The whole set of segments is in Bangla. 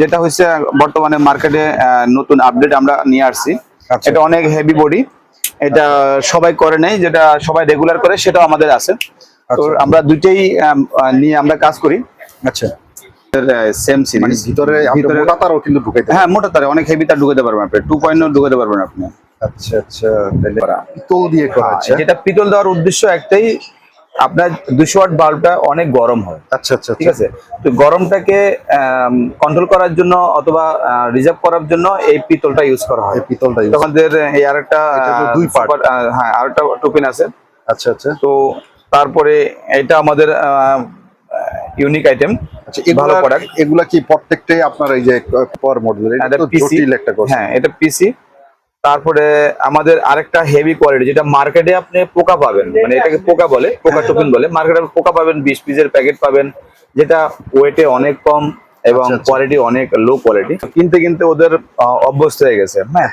যেটা হচ্ছে বর্তমানে মার্কেটে নতুন আপডেট আমরা নিয়ে আসছি। আচ্ছা। এটা অনেক হেভি বডি এটা সবাই করে নাই যেটা সবাই রেগুলার করে সেটাও আমাদের আছে। তো আচ্ছা। আমরা দুইটাই নিয়ে আমরা কাজ করি। আচ্ছা। সেম মানে সিরিজ ভিতরে ভিতরে তারও কিন্তু ঢুকাইতে হ্যাঁ মোটা তারে অনেক হেভি তার ঢুকাতে পারবেন আপনি। টু পয়েন্ট ঢুকাতে পারবেন আপনি। আচ্ছা আচ্ছা তাহলে পিতল দিয়ে করা আচ্ছা যেটা পিতল দেওয়ার উদ্দেশ্য একটাই আপনার দুশো ওয়াট বাল্বটা অনেক গরম হয়। আচ্ছা আচ্ছা ঠিক আছে? তো গরমটাকে কন্ট্রোল করার জন্য অথবা রিজার্ভ করার জন্য এই পিতলটা ইউজ করা হয়। পিতলটা use- তো এই আরেকটা দুই আহ, হ্যাঁ আরেকটা টোপিন আছে। আচ্ছা আচ্ছা। তো তারপরে এটা আমাদের ইউনিক আইটেম আচ্ছা ভালো প্রোডাক্ট এগুলা কি প্রত্যেকটাই আপনার এই যে পর মডেল এটা জটিল একটা হ্যাঁ এটা পিসি তারপরে আমাদের আরেকটা হেভি কোয়ালিটি যেটা মার্কেটে আপনি পোকা পাবেন। মানে এটাকে পোকা বলে পোকা টোপিন বলে। মার্কেটে পোকা পাবেন বিশ পিসের প্যাকেট পাবেন যেটা ওয়েটে অনেক কম এবং আচ্ছা, আচ্ছা। কোয়ালিটি অনেক লো কোয়ালিটি কিনতে কিনতে ওদের আহ, অভ্যস্ত হয়ে গেছে হ্যাঁ?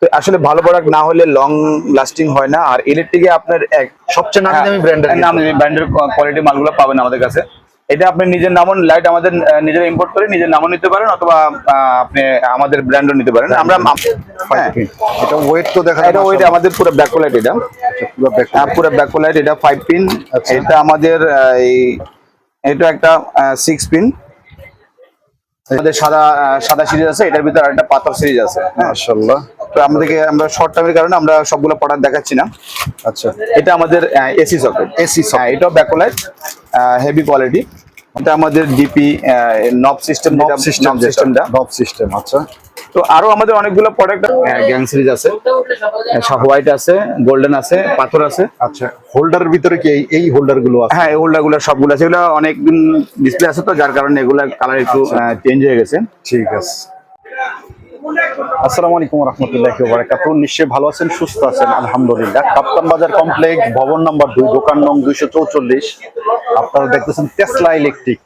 তো আসলে ভালো প্রোডাক্ট না হলে লং লাস্টিং হয় না। আর ইলেকট্রিকে আপনার এক সবচেয়ে নামি দামি ব্র্যান্ডের নাম ব্র্যান্ডের কোয়ালিটি মালগুলো পাবেন আমাদের কাছে। এটা আপনি নিজের নামন লাইট আমাদের নিজের ইম্পোর্ট করে নিজের নামও নিতে পারেন অথবা আপনি আমাদের ব্র্যান্ডও নিতে পারেন। আমরা হ্যাঁ। এটা ওয়েট তো দেখা এটা ওয়েট আমাদের পুরো ব্যাকলাইট এটা। পুরো হ্যাঁ, পুরো ব্যাকলাইট এটা ফাইভ পিন আচ্ছা। এটা আমাদের এই এটা একটা সিক্স পিন আমাদের সাদা সাদা সিরিজ আছে এটার ভিতরে একটা পাথর সিরিজ আছে। হ্যাঁ। মাশাআল্লাহ। তো আমাদেরকে আমরা শর্ট টাইমের কারণে আমরা সবগুলো প্রোডাক্ট দেখাচ্ছি না। আচ্ছা। এটা আমাদের এসি সকেট এসি হ্যাঁ এটাও ব্যাকলাইট হেভি কোয়ালিটি এটা আমাদের ডিপি নব সিস্টেম নব সিস্টেম সিস্টেমটা নব সিস্টেম আচ্ছা। তো আরও আমাদের অনেকগুলো প্রোডাক্ট গ্যাং সিরিজ আছে। হোয়াইট আছে গোল্ডেন আছে পাথর আছে। আচ্ছা হোল্ডারের ভিতরে কি এই- এই হোল্ডারগুলো আছে? হ্যাঁ এগুলা গুলো সবগুলো আছে। এগুলো অনেক দিন ডিসপ্লে আছে তো যার কারণে এগুলা কালার একটু চেঞ্জ হয়ে গেছে। ঠিক আছে। নিশ্চয়ই ভালো আছেন, সুস্থ আছেন কাপ্তান বাজার কমপ্লেক্স, ভবন দোকান দুইশো চৌচল্লিশ। আপনারা ইলেকট্রিক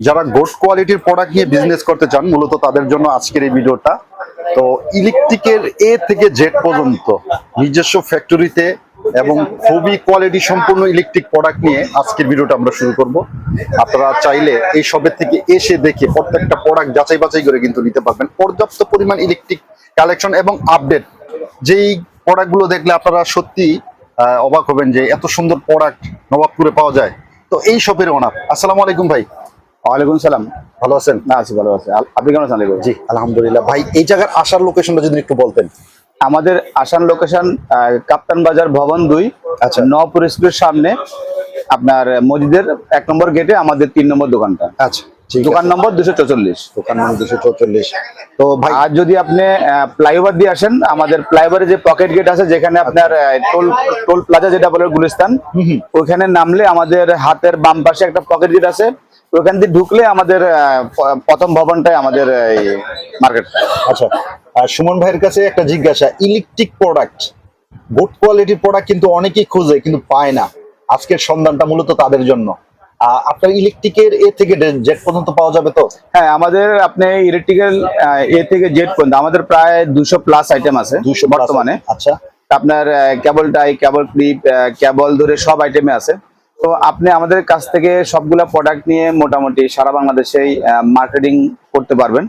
যারা গুড কোয়ালিটির প্রোডাক্ট নিয়ে বিজনেস করতে চান, মূলত তাদের জন্য আজকের এই ভিডিওটা। তো ইলেকট্রিকের এ থেকে জেড পর্যন্ত নিজস্ব ফ্যাক্টরিতে এবং খুবই কোয়ালিটি সম্পূর্ণ ইলেকট্রিক প্রোডাক্ট নিয়ে আজকের ভিডিওটা আমরা শুরু করব। আপনারা চাইলে এই সবের থেকে এসে দেখে প্রত্যেকটা প্রোডাক্ট যাচাই বাছাই করে কিন্তু নিতে পারবেন। পর্যাপ্ত পরিমাণ ইলেকট্রিক কালেকশন এবং আপডেট যেই প্রোডাক্টগুলো দেখলে আপনারা সত্যি আহ, অবাক হবেন যে এত সুন্দর প্রোডাক্ট নবাবপুরে পাওয়া যায়। তো এই শপের ওনার আসসালামু আলাইকুম ভাই। ওয়ালাইকুম সালাম। ভালো আছেন? না আছি ভালো আছে। আপনি কেমন আছেন জি আলহামদুলিল্লাহ। ভাই এই জায়গার আসার লোকেশনটা যদি একটু বলতেন। আমাদের আসান লোকেশন কাপ্তান বাজার ভবন দুই আচ্ছা। নপুর স্কুলের সামনে। আপনার মসজিদের এক নম্বর গেটে আমাদের তিন নম্বর দোকানটা। আচ্ছা দোকান নম্বর দুশো চৌচল্লিশ। দোকান নম্বর দুশো চৌচল্লিশ। তো ভাই আর যদি আপনি ফ্লাইওভার দিয়ে আসেন আমাদের ফ্লাইওভারে যে পকেট গেট আছে যেখানে আপনার টোল টোল প্লাজা যেটা বলে গুলিস্তান ওইখানে নামলে আমাদের হাতের বাম পাশে একটা পকেট গেট আছে। ওইখান দিয়ে ঢুকলে আমাদের প্রথম ভবনটাই আমাদের মার্কেট আচ্ছা। সুমন ভাইয়ের কাছে একটা জিজ্ঞাসা ইলেকট্রিক প্রোডাক্ট গুড কোয়ালিটির প্রোডাক্ট কিন্তু অনেকেই খোঁজে কিন্তু পায় না। আজকের সন্ধানটা মূলত তাদের জন্য। আপনার ইলেকট্রিকের এ থেকে জেড পর্যন্ত পাওয়া যাবে তো? হ্যাঁ আমাদের আপনি ইলেকট্রিক্যাল এ থেকে জেড পর্যন্ত আমাদের প্রায় দুশো প্লাস আইটেম আছে দুশো বর্তমানে। আচ্ছা। আপনার কেবল টাই কেবল ক্লিপ কেবল ধরে সব আইটেমে আছে। তো আপনি আমাদের কাছ থেকে সবগুলা প্রোডাক্ট নিয়ে মোটামুটি সারা বাংলাদেশেই মার্কেটিং করতে পারবেন।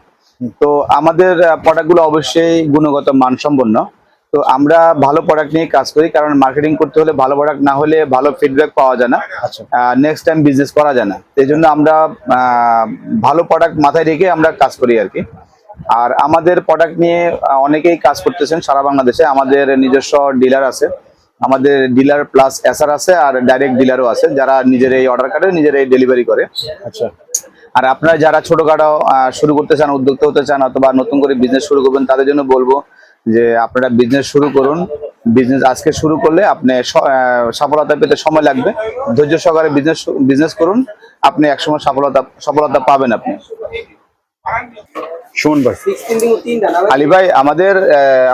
তো আমাদের প্রোডাক্টগুলো অবশ্যই গুণগত মানসম্পন্ন। তো আমরা ভালো প্রোডাক্ট নিয়ে কাজ করি কারণ মার্কেটিং করতে হলে ভালো প্রোডাক্ট না হলে ভালো ফিডব্যাক পাওয়া যায় না। নেক্সট টাইম বিজনেস করা যায় না। এই জন্য আমরা ভালো প্রোডাক্ট মাথায় রেখে আমরা কাজ করি আর কি। আর আমাদের প্রোডাক্ট নিয়ে অনেকেই কাজ করতেছেন সারা বাংলাদেশে। আমাদের নিজস্ব ডিলার আছে। আমাদের ডিলার প্লাস এসআর আছে আর ডাইরেক্ট ডিলারও আছে। যারা নিজেরাই অর্ডার করে নিজেরাই ডেলিভারি করে। আচ্ছা। আর আপনারা যারা ছোটখাটো শুরু করতে চান, উদ্যোক্তা হতে চান অথবা নতুন করে বিজনেস শুরু করবেন, তাদের জন্য বলব যে আপনারা বিজনেস শুরু করুন। বিজনেস আজকে শুরু করলে আপনি সফলতা পেতে সময় লাগবে। ধৈর্য সহকারে বিজনেস বিজনেস করুন। আপনি একসময় সফলতা সফলতা পাবেন আপনি। সুমন ভাই। আলী ভাই আমাদের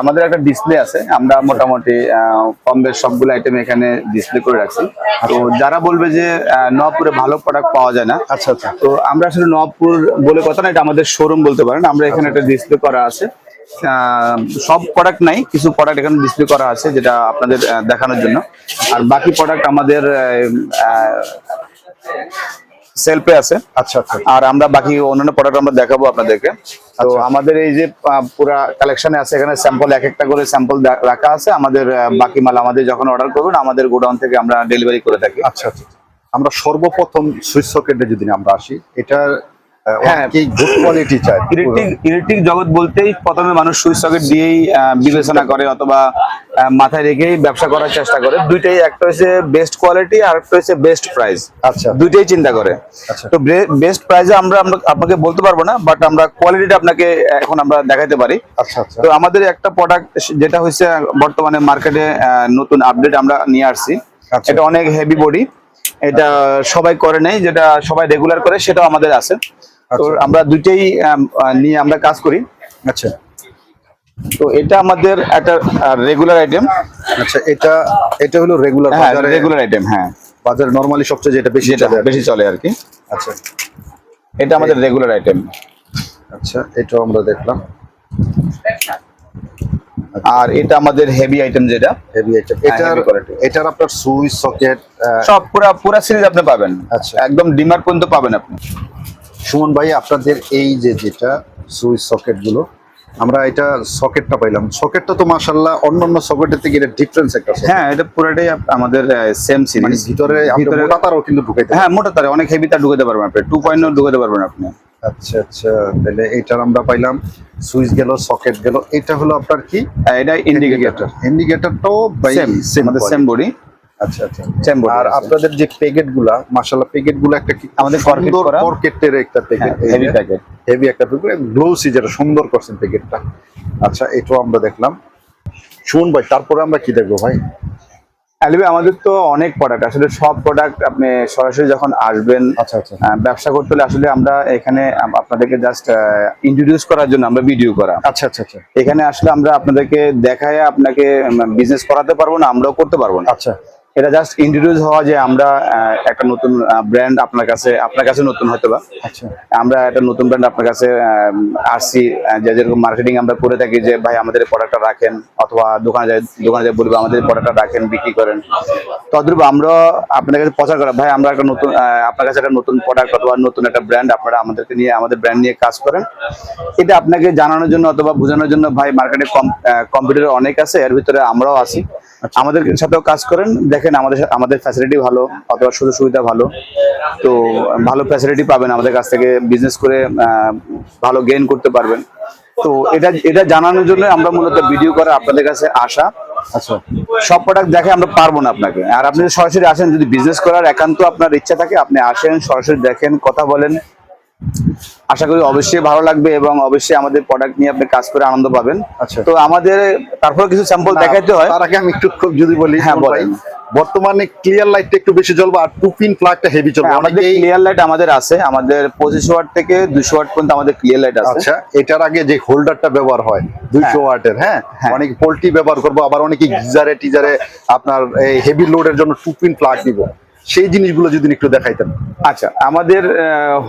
আমাদের একটা ডিসপ্লে আছে। আমরা মোটামুটি আহ, কম বেশ সবগুলো আইটেম এখানে ডিসপ্লে করে রাখছি। তো যারা বলবে যে আহ, নওয়াবপুরে ভালো প্রোডাক্ট পাওয়া যায় না আচ্ছা আচ্ছা। তো আমরা আসলে নবাবপুর বলে কথা না এটা আমাদের শোরুম বলতে পারেন। আমরা এখানে একটা ডিসপ্লে করা আছে। সব প্রোডাক্ট নাই কিছু প্রোডাক্ট এখানে ডিসপ্লে করা আছে যেটা আপনাদের দেখানোর জন্য। আর বাকি প্রোডাক্ট আমাদের সেলফে আছে। আচ্ছা আচ্ছা। আর আমরা বাকি অন্যান্য প্রোডাক্ট আমরা দেখাবো আপনাদেরকে। তো আচ্ছা। আমাদের এই যে পুরো কালেকশনে আছে এখানে স্যাম্পল এক একটা করে স্যাম্পল রাখা আছে। আমাদের বাকি মাল আমাদের যখন অর্ডার করবেন আমাদের গোডাউন থেকে আমরা ডেলিভারি করে থাকি। আচ্ছা আচ্ছা। আমরা সর্বপ্রথম সুইস সকেটে যদি আমরা আসি এটার হ্যাঁ। ইলেকট্রিক জগৎ বলতেই প্রথমে মানুষ সুইচ সকেট দিয়েই আহ, বিবেচনা করে অথবা মাথায় রেখেই ব্যবসা করার চেষ্টা করে। দুইটাই একটা হচ্ছে বেস্ট কোয়ালিটি আর একটা হচ্ছে বেস্ট প্রাইস আচ্ছা। দুইটাই চিন্তা করে। আচ্ছা। তো বেস্ট প্রাইসে আমরা আমরা- আপনাকে বলতে পারব না বাট আমরা কোয়ালিটিটা আপনাকে এখন আমরা দেখাতে পারি। আচ্ছা আচ্ছা। তো আমাদের একটা প্রোডাক্ট যেটা হচ্ছে বর্তমানে মার্কেটে নতুন আপডেট আমরা নিয়ে আসছি। আচ্ছা। এটা অনেক হেভি বডি এটা সবাই করে নেই যেটা সবাই রেগুলার করে সেটাও আমাদের আছে। তো আচ্ছা। আমরা দুইটাই নিয়ে আমরা কাজ করি। আচ্ছা। তো এটা আমাদের একটা রেগুলার আইটেম আচ্ছা এটা এটা হলো রেগুলার হ্যাঁ রেগুলার আইটেম হ্যাঁ। বাজারে নরমালি সবচেয়ে যেটা বেশি যেটা চলে বেশি চলে আর কি। আচ্ছা। এটা আমাদের রেগুলার আইটেম আচ্ছা এটাও আমরা দেখলাম। আর এটা আমাদের হেভি আইটেম যেটা হেভি আইটেম এটার এটার আপনার সুইচ সকেট সব পুরা পুরা সিরিজ আপনি পাবেন। আচ্ছা। একদম ডিমার পর্যন্ত পাবেন আপনি। সুমন ভাই আপনাদের এই যে যেটা সুইচ সকেটগুলো আমরা এটা সকেটটা পাইলাম। সকেটটা তো মাশাল্লাহ অন্যান্য সকেটের থেকে এটা ডিফারেন্স একটা। হ্যাঁ এটা পুরোটাই আমাদের সেম মানে সিরিজ ভিতরে ভিতরে- মোটা তারও কিন্তু ঢুকাইতে হ্যাঁ মোটা তারে অনেক হেভি তার ঢুকাতে পারবেন আপনি। টু পয়েন্ট ঢুকাতে পারবেন আপনি। আচ্ছা আচ্ছা তাহলে এটার আমরা পাইলাম সুইচ গেল সকেট গেল এটা হলো আপনার কি? আহ, এটা ইন্ডিকেটর ইন্ডিকেটরটাও বাই সেম আমাদের সেম বডি আচ্ছা আচ্ছা। সেম বডি আর আপনাদের যে প্যাকেটগুলা মাশাআল্লাহ প্যাকেটগুলো একটা কি আমাদের corket করা। পকেটের একটা প্যাকেট হেভি প্যাকেট হেভি একটা প্যাকেট গ্লোসি যেটা সুন্দর করছেন প্যাকেটটা আচ্ছা এটাও আমরা দেখলাম। শুন ভাই তারপরে আমরা কি দেখব ভাই? অ্যালিবে আমাদের তো অনেক প্রোডাক্ট আসলে সব প্রোডাক্ট আপনি সরাসরি যখন আসবেন আচ্ছা আচ্ছা। ব্যবসা করতে হলে আসলে আমরা এখানে আপনাদেরকে জাস্ট ইন্ট্রোডিউস করার জন্য আমরা ভিডিও করা। আচ্ছা আচ্ছা আচ্ছা। এখানে আসলে আমরা আপনাদেরকে দেখায় আপনাকে বিজনেস করাতে পারব না আমরাও করতে পারব না। আচ্ছা। এটা জাস্ট ইন্ট্রোডিউস হওয়া যে আমরা একটা নতুন ব্র্যান্ড আপনার কাছে আপনার কাছে নতুন হয়তো বা আচ্ছা। আমরা একটা নতুন ব্র্যান্ড আপনার কাছে আসছি যে যেরকম মার্কেটিং আমরা করে থাকি যে ভাই আমাদের প্রোডাক্টটা রাখেন অথবা দোকানে যায় দোকানে যায় বলব আমাদের প্রোডাক্টটা রাখেন বিক্রি করেন। তদ্রূপ আমরা আপনার কাছে প্রচার করা ভাই আমরা একটা নতুন আপনার কাছে একটা নতুন প্রোডাক্ট অথবা নতুন একটা ব্র্যান্ড আপনারা আমাদেরকে নিয়ে আমাদের ব্র্যান্ড নিয়ে কাজ করেন। এটা আপনাকে জানানোর জন্য অথবা বোঝানোর জন্য ভাই মার্কেটে কম্পিউটার অনেক আছে এর ভিতরে আমরাও আছি। আমাদের সাথেও কাজ করেন। দেখেন আমাদের আমাদের ফ্যাসিলিটি ভালো অথবা সুযোগ সুবিধা ভালো। তো ভালো ফ্যাসিলিটি পাবেন আমাদের কাছ থেকে বিজনেস করে ভালো গেইন করতে পারবেন। তো এটা এটা জানানোর জন্য আমরা মূলত ভিডিও করে আপনাদের কাছে আসা আচ্ছা। সব প্রোডাক্ট দেখে আমরা পারব না আপনাকে। আর আপনি সরাসরি আসেন যদি বিজনেস করার একান্ত আপনার ইচ্ছা থাকে আপনি আসেন সরাসরি দেখেন কথা বলেন। আশা করি অবশ্যই ভালো লাগবে এবং অবশ্যই আমাদের প্রোডাক্ট নিয়ে আপনি কাজ করে আনন্দ পাবেন। আচ্ছা। তো আমাদের তারপরে কিছু স্যাম্পল দেখাইতে হয়। তার আগে আমি একটু খুব যদি বলি হ্যাঁ, বলেন। বর্তমানে ক্লিয়ার লাইটটা একটু বেশি জ্বলবে আর টু পিন প্লাগটা হেভি জ্বলবে। হ্যাঁ, আমাদের ক্লিয়ার লাইট আমাদের আছে আমাদের পঁচিশ ওয়াট থেকে দুশো ওয়াট পর্যন্ত আমাদের ক্লিয়ার লাইট আছে। আচ্ছা এটার আগে যে হোল্ডারটা ব্যবহার হয় দুইশো ওয়াটের হ্যাঁ? হ্যাঁ। অনেক পোল্ট্রি ব্যবহার করব আবার অনেকে গিজারে টিজারে আপনার এই হেভি লোডের জন্য টু পিন প্লাগ দিব সেই জিনিসগুলো যদি একটু দেখাইতেন। আচ্ছা আমাদের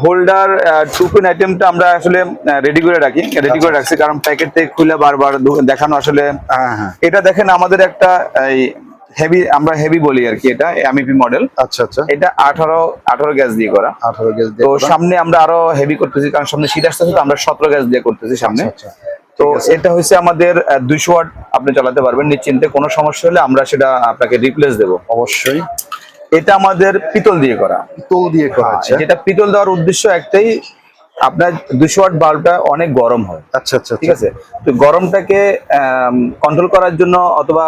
হোল্ডার টুপিন আইটেমটা আমরা আসলে রেডি করে রাখি রেডি করে রাখছি কারণ প্যাকেট থেকে খুলে বারবার দেখানো আসলে হ্যাঁ হ্যাঁ। এটা দেখেন আমাদের একটা এই হেভি আমরা হেভি বলি আর কি এটা এমইপি মডেল আচ্ছা আচ্ছা। এটা আঠারো আঠারো গ্যাস দিয়ে করা। আঠারো গেজ তো সামনে আমরা আরও হেভি করতেছি কারণ সামনে শীত আসতেছে তো আমরা সতেরো গ্যাস দিয়ে করতেছি সামনে। আচ্ছা তো এটা হচ্ছে আমাদের দুইশো ওয়াট আপনি চালাতে পারবেন নিশ্চিন্তে। কোনো সমস্যা হলে আমরা সেটা আপনাকে রিপ্লেস দেব। অবশ্যই। এটা আমাদের পিতল দিয়ে করা। পিতল দিয়ে করা আছে যেটা পিতল দেওয়ার উদ্দেশ্য একটাই আপনার দুশো ওয়াট বাল্বটা অনেক গরম হয়। আচ্ছা আচ্ছা ঠিক আছে? তো গরমটাকে কন্ট্রোল করার জন্য অথবা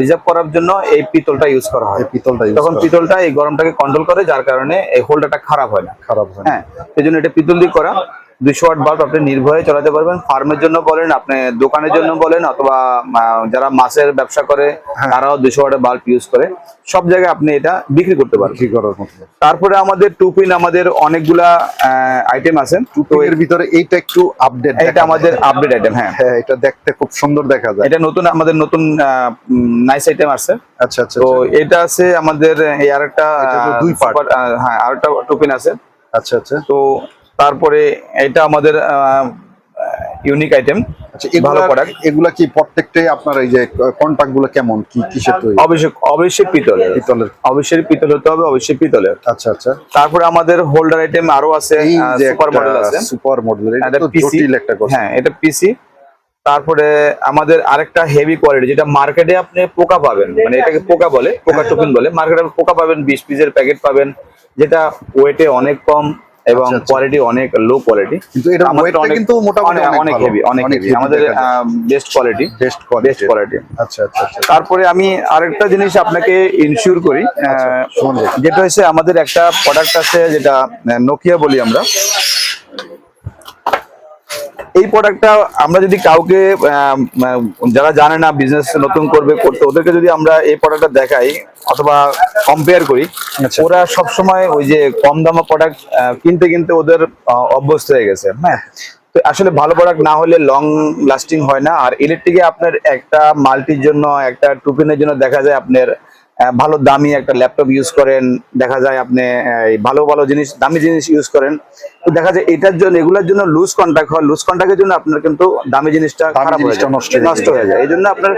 রিজার্ভ করার জন্য এই পিতলটা ইউজ করা হয়। পিতলটা তখন পিতলটা এই গরমটাকে কন্ট্রোল করে যার কারণে এই হোল্ডারটা খারাপ হয় না। খারাপ হয় হ্যাঁ এই জন্য এটা পিতল দিয়ে করা। দুইশো ওয়াট বাল্ব আপনি নির্ভয়ে চালাতে পারবেন। ফার্মের জন্য বলেন আপনি দোকানের জন্য বলেন। অথবা যারা মাছের ব্যবসা করে হ্যাঁ। তারাও দুইশো ওয়াটের বাল্ব ইউজ করে। সব জায়গায় আপনি এটা বিক্রি করতে মতো। তারপরে আমাদের টু পিন আমাদের অনেকগুলা আইটেম আছে। তো এর ভিতরে এইটা একটু আপডেট এটা আমাদের আপডেট আইটেম হ্যাঁ। হ্যাঁ এটা দেখতে খুব সুন্দর দেখা যায়। এটা নতুন আমাদের নতুন নাইস আইটেম আছে। আচ্ছা আচ্ছা তো এটা আছে আমাদের এই আরেকটা দুই আহ, হ্যাঁ আরেকটা টুপিন আছে। আচ্ছা আচ্ছা। তো তারপরে এটা আমাদের ইউনিক আইটেম আচ্ছা ভালো প্রোডাক্ট এগুলা কি প্রত্যেকটাই আপনার এই যে কন্টাক্টগুলো কেমন? কি কিসের তৈরি? অবশ্যই অবশ্যই পিতলের। পিতলের। অবশ্যই পিতল হতে হবে অবশ্যই পিতলের। আচ্ছা আচ্ছা। তারপরে আমাদের হোল্ডার আইটেম আরও আছে সুপার মডেল আছে। সুপার মডেল এটা জটিল একটা কথা। হ্যাঁ এটা পিসি তারপরে আমাদের আরেকটা হেভি কোয়ালিটি যেটা মার্কেটে আপনি পোকা পাবেন মানে এটাকে পোকা বলে পোকা টোকেন বলে। মার্কেটে পোকা পাবেন বিশ পিসের প্যাকেট পাবেন যেটা ওয়েটে অনেক কম এবং আচ্ছা, আচ্ছা। কোয়ালিটি অনেক লো কোয়ালিটি কিন্তু এটা ওয়েটটা কিন্তু মোটামুটি অনেক হেভি অনেক হেভি আমাদের best quality best best quality আচ্ছা আচ্ছা আচ্ছা। তারপরে আমি আরেকটা জিনিস আপনাকে ইনসিওর করি আচ্ছা, যেটা হচ্ছে আমাদের একটা প্রোডাক্ট আছে যেটা নোকিয়া বলি আমরা। এই প্রোডাক্টটা আমরা যদি কাউকে যারা জানে না বিজনেস নতুন করবে করতে ওদেরকে যদি আমরা এই প্রোডাক্টটা দেখাই অথবা কম্পেয়ার করি আচ্ছা। ওরা সবসময় ওই যে কম দামা প্রোডাক্ট কিনতে কিনতে ওদের অভ্যস্ত হয়ে গেছে হ্যাঁ তো আসলে ভালো প্রোডাক্ট না হলে লং লাস্টিং হয় না আর ইলেকট্রিকে আপনার একটা মাল্টির জন্য একটা টুপিনের জন্য দেখা যায় আপনার ভালো দামি একটা ল্যাপটপ ইউজ করেন দেখা যায় আপনি ভালো ভালো জিনিস দামি জিনিস ইউজ করেন। তো দেখা যায় এটার জন্য এগুলোর জন্য লুজ কন্ট্যাক্ট হয়। লুজ কন্ট্যাক্টের জন্য আপনার কিন্তু দামি জিনিসটা খারাপ হয়ে যায়। নষ্ট হয়ে যায়। এই জন্য আপনার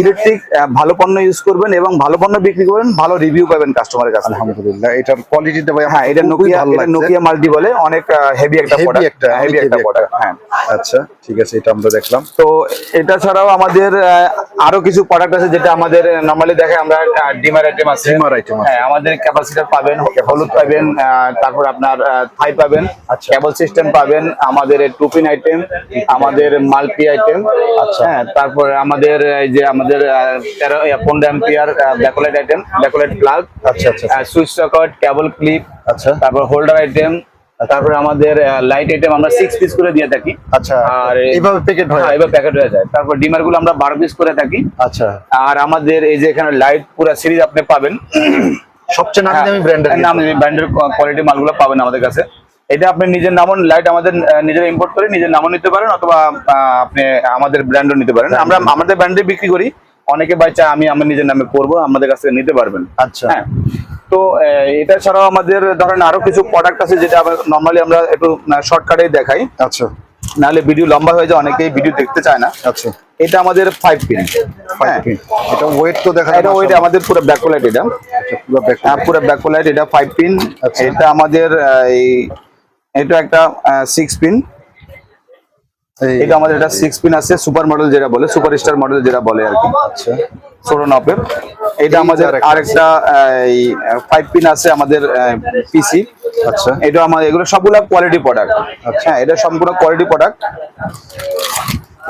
ইলেকট্রিক ভালো পণ্য ইউজ করবেন এবং ভালো পণ্য বিক্রি করবেন ভালো রিভিউ পাবেন কাস্টমারের কাছে আলহামদুলিল্লাহ। এটার কোয়ালিটিটা ভাই হ্যাঁ এটা নোকিয়া এটা নোকিয়া মাল্টি বলে অনেক হেভি একটা প্রোডাক্ট একটা, হেভি একটা প্রোডাক্ট হ্যাঁ। আচ্ছা ঠিক আছে এটা আমরা দেখলাম। তো এটা ছাড়াও আমাদের আরও কিছু প্রোডাক্ট আছে যেটা আমাদের নরমালি দেখে আমরা ডিমার আইটেম আছে ডিমার আইটেম। হ্যাঁ আমাদের ক্যাপাসিটার পাবেন হলুদ পাবেন তারপর আপনার থাই পাবেন আচ্ছা। কেবল সিস্টেম পাবেন আমাদের টুপিন আইটেম আমাদের মালপি আইটেম আচ্ছা। হ্যাঁ তারপরে আমাদের এই যে আমাদের তেরো পনেরো ampere backlight item backlight plug আচ্ছা আচ্ছা সুইচ সকেট কেবল ক্লিপ আচ্ছা তারপর হোল্ডার আইটেম তারপরে আমাদের লাইট আইটেম আমরা সিক্স পিস করে দিয়ে থাকি। আচ্ছা আর এইভাবে প্যাকেট হয় হ্যাঁ এবার প্যাকেট হয়ে যায়। তারপর ডিমারগুলো আমরা বারো পিস করে থাকি। আচ্ছা। আর আমাদের এই যে এখানে লাইট পুরো সিরিজ আপনি পাবেন। সবচেয়ে নামি দামি ব্র্যান্ডের নাম ব্র্যান্ডের কোয়ালিটি মালগুলো পাবেন আমাদের কাছে। এটা আপনি নিজের লাইট আমাদের নিজেরা ইম্পোর্ট করে নিজের নামও নিতে পারেন অথবা আপনি আমাদের ব্র্যান্ডও নিতে পারেন। আমরা আমাদের ব্র্যান্ডে বিক্রি করি। অনেকে ভাই চায় আমি আমার নিজের নামে করব আমাদের কাছ থেকে নিতে পারবেন। আচ্ছা। হ্যাঁ। তো এটা ছাড়াও আমাদের ধরেন আরও কিছু প্রোডাক্ট আছে যেটা নর্মালি আমরা একটু শর্টকাটে দেখাই। আচ্ছা। নাহলে ভিডিও লম্বা হয়ে যায় অনেকেই ভিডিও দেখতে চায় না। আচ্ছা। এটা আমাদের ফাইভ পিন Five pin। এটা ওয়েট তো দেখা এটা ওয়েট আমাদের পুরো ব্যাকলাইট এটা। পুরো back হ্যাঁ, পুরো ব্যাকলাইট এটা ফাইভ পিন আচ্ছা। এটা আমাদের এই এটা একটা সিক্স পিন এই- এটা আমাদের এটা সিক্স পিন আছে সুপার মডেল যেটা বলে সুপার স্টার মডেল যেটা বলে আর কি। আচ্ছা। ষোলো নপের এটা আমাদের আরেকটা। ফাইভ পিন আছে আমাদের পিসি আচ্ছা। এটা আমাদের এগুলো সবগুলো কোয়ালিটি প্রোডাক্ট আচ্ছা। এটা সম্পূর্ণ কোয়ালিটি প্রোডাক্ট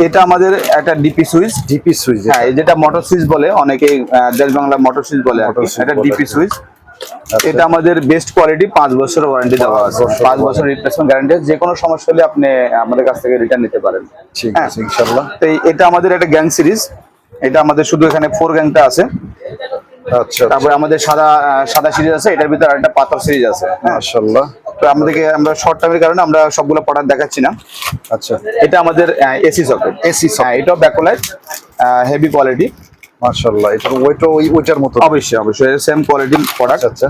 এটা আমাদের একটা ডিপি সুইচ ডিপি সুইচ হ্যাঁ যেটা মোটর সুইচ বলে অনেকেই আহ, দেশ বাংলা মোটর সুইচ বলে এটা ডিপি। সুইচ এটা আমাদের বেস্ট কোয়ালিটি পাঁচ বছর ওয়ারেন্টি দেওয়া আছে। পাঁচ বছর। রিপ্লেসমেন্ট গ্যারান্টি যে কোনো সমস্যা হলে আপনি আমাদের কাছ থেকে রিটার্ন নিতে পারেন। ঠিক হ্যাঁ। আছে ইনশাআল্লাহ। তো এটা আমাদের একটা গ্যাং সিরিজ এটা আমাদের শুধু এখানে ফোর গ্যাংটা আছে। আচ্ছা তারপরে আমাদের সাদা সাদা সিরিজ আছে এটার ভিতরে একটা পাথর সিরিজ আছে। হ্যাঁ। মাশাআল্লাহ। তো আমাদেরকে আমরা শর্ট টাইমের কারণে আমরা সবগুলো প্রোডাক্ট দেখাচ্ছি না। আচ্ছা। এটা আমাদের এসি সকেট এসি। হ্যাঁ এটাও ব্যাকলাইট হেভি কোয়ালিটি মাশাআল্লাহ এটার ওয়েটও ওই ওইটার মতো। অবশ্যই অবশ্যই সেম কোয়ালিটি প্রোডাক্ট আচ্ছা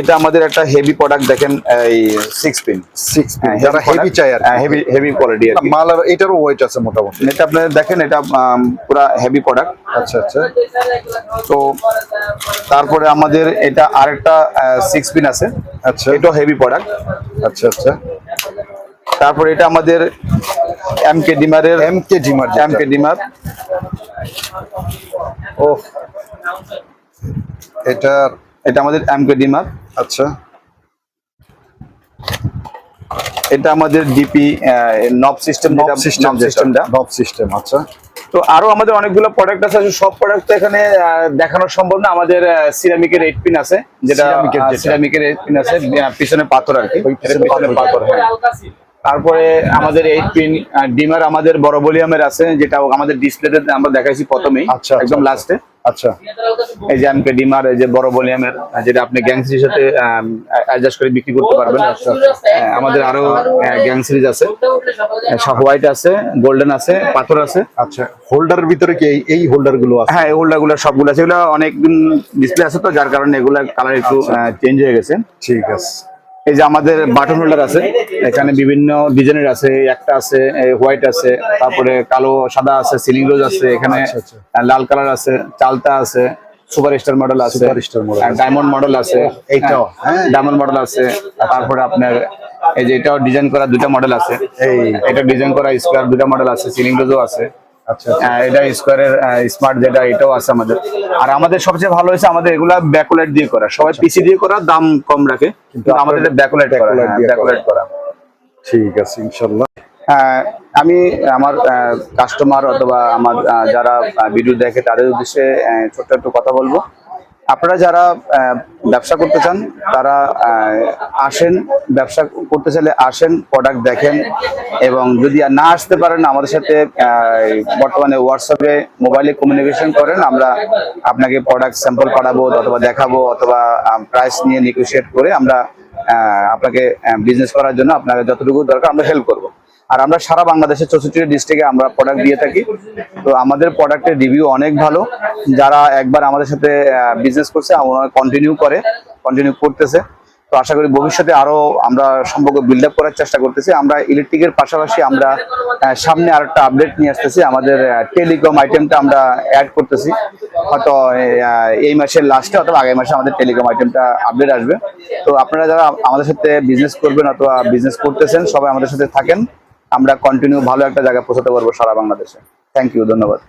এটা আমাদের একটা হেভি প্রোডাক্ট দেখেন এই সিক্স পিন সিক্স যারা হেভি চাই আর হেভি হেভি কোয়ালিটি আর মাল আর এটারও ওয়েট আছে মোটামুটি। এটা আপনারা দেখেন এটা পুরা হেভি প্রোডাক্ট আচ্ছা আচ্ছা। তো তারপরে আমাদের এটা আরেকটা সিক্স পিন আছে। আচ্ছা। এটাও হেভি প্রোডাক্ট আচ্ছা আচ্ছা। তারপরে এটা আমাদের M K ডিমারের M K dimmer M K dimmer. ও এটা এটা আমাদের এম কে ডিমার। আচ্ছা। এটা আমাদের ডিপি নব সিস্টেম নব সিস্টেম সিস্টেমটা নব সিস্টেম আচ্ছা। তো আরও আমাদের অনেকগুলো প্রোডাক্ট আছে সব প্রোডাক্ট তো এখানে দেখানো সম্ভব না। আমাদের সিরামিকের এইট পিন আছে যেটা যেটা। সিরামিকের এইট পিন আছে পিছনে পাথর আর কি। পাথর। পাথর হ্যাঁ। তারপরে আমাদের এইট পিন ডিমার আমাদের বড় ভলিউমের আছে যেটা আমাদের ডিসপ্লেতে আমরা দেখাইছি প্রথমেই আচ্ছা, আচ্ছা, একদম আচ্ছা। লাস্টে। আচ্ছা। এই যে এমকে ডিমার এই যে বড় ভলিউমের যেটা আপনি গ্যাং সিরিজের সাথে অ্যাডজাস্ট করে বিক্রি করতে পারবেন। হ্যাঁ, আমাদের আরও গ্যাং সিরিজ আছে। হোয়াইট আছে গোল্ডেন আছে পাথর আছে। আচ্ছা হোল্ডারের ভিতরে কি এই- এই হোল্ডারগুলো আছে? হ্যাঁ এগুলা গুলো সবগুলো আছে। এগুলো অনেক দিন ডিসপ্লে আছে তো যার কারণে এগুলা কালার একটু চেঞ্জ হয়ে গেছে। ঠিক আছে। এই যে আমাদের বাটন হোল্ডার আছে এখানে বিভিন্ন ডিজাইনের আছে একটা আছে হোয়াইট আছে তারপরে কালো সাদা আছে সিলিং রোজ আছে এখানে আচ্ছা, আচ্ছা। লাল কালার আছে চালতা আছে সুপার স্টার মডেল আছে ডায়মন্ড মডেল আছে এইটাও, হ্যাঁ। ডায়মন্ড মডেল আছে তারপরে আপনার এই যে এটাও ডিজাইন করা দুটা মডেল আছে এই এটা ডিজাইন করা স্কোয়ার দুটা মডেল আছে সিলিং রোজও আছে এটা স্কোয়ারের স্মার্ট যেটা এটাও আছে আমাদের। আর আমাদের সবচেয়ে ভালো হয়েছে আমাদের এগুলা ব্যাকলাইট দিয়ে করা। সবাই পিসি দিয়ে করা দাম কম রাখে কিন্তু আমাদের ব্যাকলাইট করা। ব্যাকলাইট করা। ঠিক আছে ইনশাল্লাহ। আমি আমার কাস্টমার অথবা আমার যারা ভিডিও দেখে তাদের উদ্দেশ্যে ছোট্ট একটু কথা বলব। আপনারা যারা ব্যবসা করতে চান, তারা আসেন, ব্যবসা করতে চাইলে আসেন প্রোডাক্ট দেখেন, এবং যদি না আসতে পারেন, আমাদের সাথে বর্তমানে হোয়াটসঅ্যাপে মোবাইলে কমিউনিকেশন করেন, আমরা আপনাকে প্রোডাক্ট স্যাম্পল পাঠাবো, অথবা দেখাবো, অথবা প্রাইস নিয়ে নেগোশিয়েট করে আমরা আপনাকে বিজনেস করার জন্য আপনাকে যতটুকু দরকার, আমরা হেল্প করব। আর আমরা সারা বাংলাদেশের চৌষট্টি ডিস্ট্রিক্টে আমরা প্রোডাক্ট দিয়ে থাকি। তো আমাদের প্রোডাক্টের রিভিউ অনেক ভালো। যারা একবার আমাদের সাথে বিজনেস করছে, ওনারা কন্টিনিউ করে কন্টিনিউ করতেছে। তো আশা করি ভবিষ্যতে আরও আমরা সম্পর্ক বিল্ড আপ করার চেষ্টা করতেছি। আমরা ইলেকট্রিকের পাশাপাশি আমরা সামনে আর একটা আপডেট নিয়ে আসতেছি। আমাদের টেলিকম আইটেমটা আমরা অ্যাড করতেছি। হয়তো এই মাসের লাস্টে অথবা আগামী মাসে আমাদের টেলিকম আইটেমটা আপডেট আসবে। তো আপনারা যারা আমাদের সাথে বিজনেস করবেন অথবা বিজনেস করতেছেন, সবাই আমাদের সাথে থাকেন। আমরা কন্টিনিউ ভালো একটা জায়গায় পৌঁছাতে পারব সারা বাংলাদেশে। থ্যাংক ইউ ধন্যবাদ।